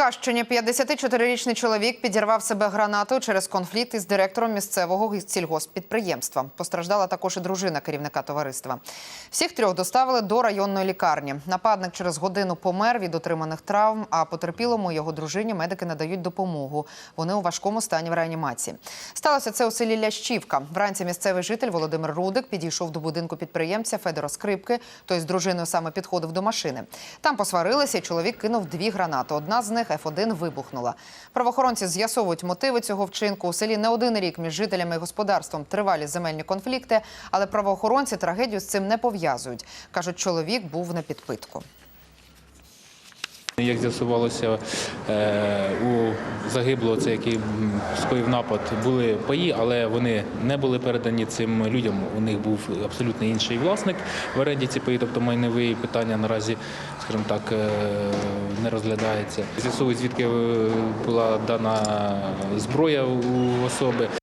Черкащині 54-річний чоловік підірвав себе гранатою через конфлікт із директором місцевого сільгосппідприємства. Постраждала також і дружина керівника товариства. Всіх трьох доставили до районної лікарні. Нападник через годину помер від отриманих травм, а потерпілому його дружині медики надають допомогу. Вони у важкому стані в реанімації. Сталося це у селі Лящівка. Вранці місцевий житель Володимир Рудик підійшов до будинку підприємця Федора Скрипки. Той з дружиною саме підходив до машини. Там посварилися, і чоловік кинув дві гранати. Одна з них Ф1 вибухнула. Правоохоронці з'ясовують мотиви цього вчинку. У селі не один рік між жителями і господарством тривалі земельні конфлікти, але правоохоронці трагедію з цим не пов'язують. кажуть, чоловік був на підпитку. Як з'ясувалося, е, у загиблого, це який скоїв напад, були паї, але вони не були передані цим людям. У них був абсолютно інший власник в оренді ці паї, тобто майнові питання наразі, скажімо так, е, не розглядається. З'ясовують, звідки е, була дана зброя у особи.